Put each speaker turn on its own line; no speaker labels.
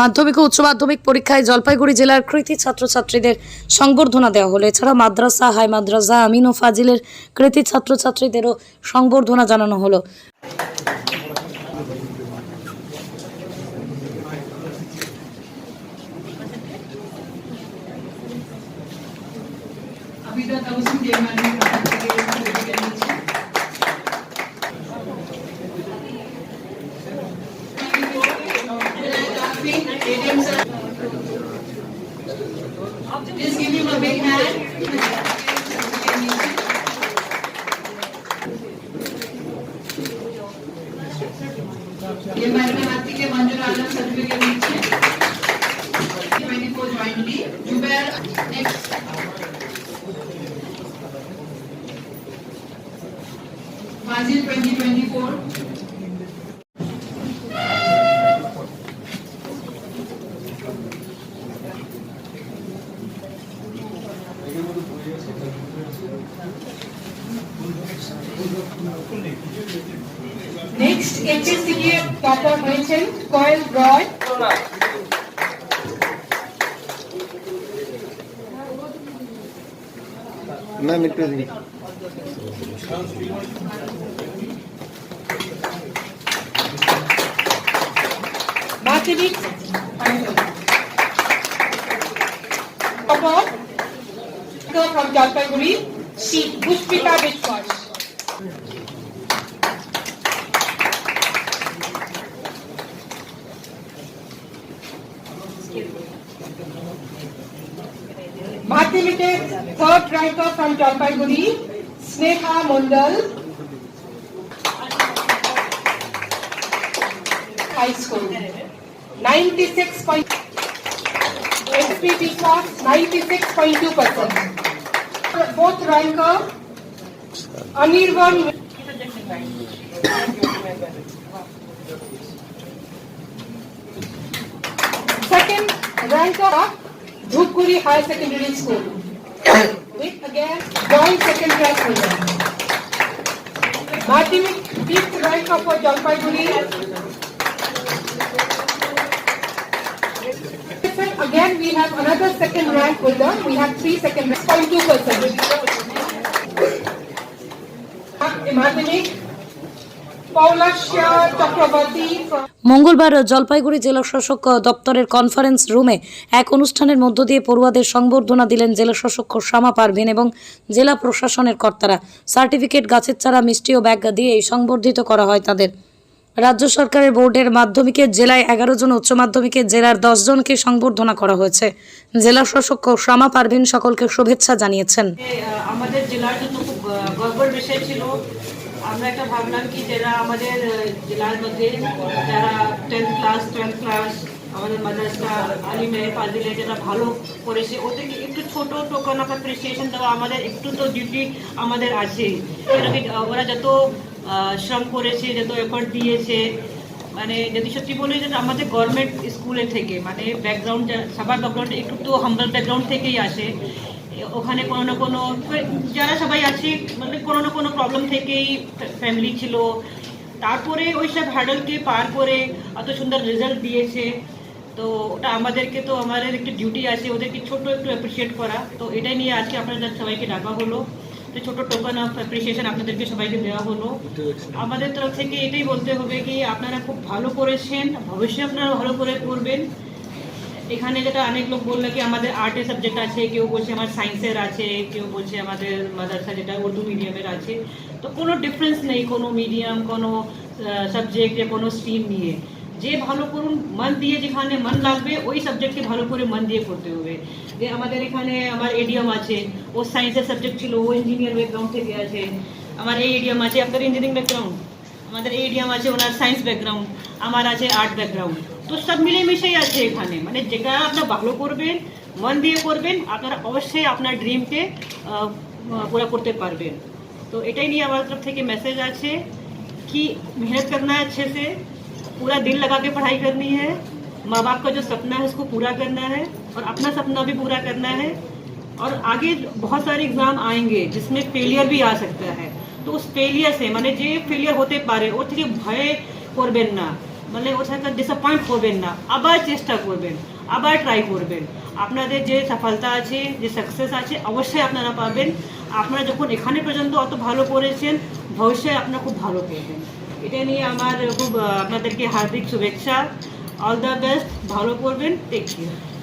মাধ্যমিক ও উচ্চ মাধ্যমিক পরীক্ষায় জলপাইগুড়ি জেলার কৃতি ছাত্রছাত্রীদের সংবর্ধনা দেওয়া হলো। এছাড়া মাদ্রাসা, হাই মাদ্রাসা, আমিন ও ফাজিলের কৃতি ছাত্রছাত্রীদেরও সংবর্ধনা জানানো হলো।
Just give him a big hand. ये मैडम के मंजूर आलम सदमे के बीच में मैंने को jointly Zubair next Fazil 2024
next HSC এর টপার হয়েছেন কয়েল রয়
ম্যাম একটু এদিকে।
Madhyamik topper from Jalpaiguri Shri Pushpita Biswas Mathematics third ranker from Jalpaiguri, Sneha Mondal, High School. 96 point. SPT class 96.2 percent. Fourth ranker Anirvan second ranker Dhupguri High Secondary School. With again joint second class holder Madhyamik fifth ranker for Jalpaiguri Again, we have another second rank holder. We have three second rank, 0.2 percent.
মঙ্গলবার জলপাইগুড়ি জেলা শাসক দপ্তরের conference রুমে এক অনুষ্ঠানের মধ্য দিয়ে পড়ুয়াদের সংবর্ধনা দিলেন জেলা শাসক শ্যামা পারভিন এবং জেলা প্রশাসনের কর্তারা। সার্টিফিকেট, গাছের চারা, মিষ্টি ও ব্যাগ দিয়ে সংবর্ধিত করা হয় তাদের। রাজ্য সরকারের বোর্ডের মাধ্যমিকের জেলায় এগারো জন উচ্চ মাধ্যমিকের জেলার জনকে সংবর্ধনা করা হয়েছে। জেলা শাসক শ্যামা পারভিন সকলকে শুভেচ্ছা জানিয়েছেন।
আমাদের জেলার জন্য খুব গর্বের বিষয় ছিল। আমরা একটা ভাবলাম কি যারা আমাদের জেলার মধ্যে যারা টেন্থ ক্লাস টুয়েলভ ক্লাস আমাদের মাদ্রাসা আলিমে, পাজিলে যারা ভালো করেছে, ওদেরকে একটু ছোট টোকন অ্যাপ্রিসিয়েশন দেওয়া আমাদের একটু তো ডিউটি আমাদের আছে। ওরা যত শ্রম করেছে, যত এফর্ট দিয়েছে মানে যদি সত্যি বলি যে আমাদের গভর্নমেন্ট স্কুলের থেকে মানে ব্যাকগ্রাউন্ড সবার ব্যাকগ্রাউন্ড একটু তো হাম্বল ব্যাকগ্রাউন্ড থেকেই আসে। ওখানে কোনো না কোনো, যারা সবাই আছে মানে কোনো না কোনো প্রবলেম থেকেই ফ্যামিলি ছিল। তারপরে ওই সব হ্যাডলকে পার করে এত সুন্দর রেজাল্ট দিয়েছে। তো ওটা আমাদেরকে তো আমাদের একটু ডিউটি আছে, ওদেরকে ছোট একটু অ্যাপ্রিসিয়েট করা। তো এটাই নিয়ে আজকে আপনাদের সবাইকে ডাকা হলো। তো ছোট টোকেন অফ অ্যাপ্রিসিয়েশন আপনাদেরকে সবাইকে দেওয়া হলো। আমাদের তরফ থেকে এটাই বলতে হবে কি, আপনারা খুব ভালো করেছেন, ভবিষ্যতে আপনারা ভালো করে করবেন। এখানে যেটা অনেক লোক বলল কি, আমাদের আর্টের সাবজেক্ট আছে, কেউ বলছে আমার সায়েন্সের আছে, কেউ বলছে আমাদের মাদ্রাসা যেটা উর্দু মিডিয়ামের আছে। তো কোনো ডিফারেন্স নেই কোনো মিডিয়াম কোনো সাবজেক্ট কোনো স্ট্রিম নিয়ে। যে ভালো করুন, মন দিয়ে যেখানে মন লাগবে, ওই সাবজেক্টকে ভালো করে মন দিয়ে করতে হবে। যে আমাদের এখানে আমার এডিএম আছে, ও সায়েন্সের সাবজেক্ট ছিল, ও ইঞ্জিনিয়ার ব্যাকগ্রাউন্ড থেকে আছে, আমার এই এডিএম আছে, আপনার ইঞ্জিনিয়ারিং ব্যাকগ্রাউন্ড আমাদের এই এডিএম আছে, ওনার সায়েন্স ব্যাকগ্রাউন্ড আমার আছে আর্ট ব্যাকগ্রাউন্ড তো সব মিলেমিশেই আছে এখানে মানে যেটা আপনার ভালো করবেন, মন দিয়ে করবেন, আপনারা অবশ্যই আপনার ড্রিমকে পুরা করতে পারবেন। তো এটাই নিয়ে আমার তরফ থেকে মেসেজ আছে, কি मेहनत करना है সে? पूरा दिल लगा के पढ़ाई करनी है। माँ बाप का जो सपना है, उसको पूरा करना है और अपना सपना भी पूरा करना है। और आगे बहुत सारे एग्ज़ाम आएँगे जिसमें फेलियर भी आ सकता है। तो उस फेलियर से, मैंने जो फेलियर होते पा रहे और भय कर बेनना मैंने वो सकता डिसअपॉइंट कर बेनना आबार चेष्टा कर बेन आबार ट्राई कर बेन। अपना जो सफलता आज सकसेस आवश्य अपनारा पाबें अपना जो एखने पर्त तो भविष्य अपना खूब भलो पेबें এটা নিয়ে আমার খুব আপনাদেরকে হার্দিক শুভেচ্ছা। অল দ্য বেস্ট ভালো করবেন টেক কেয়ার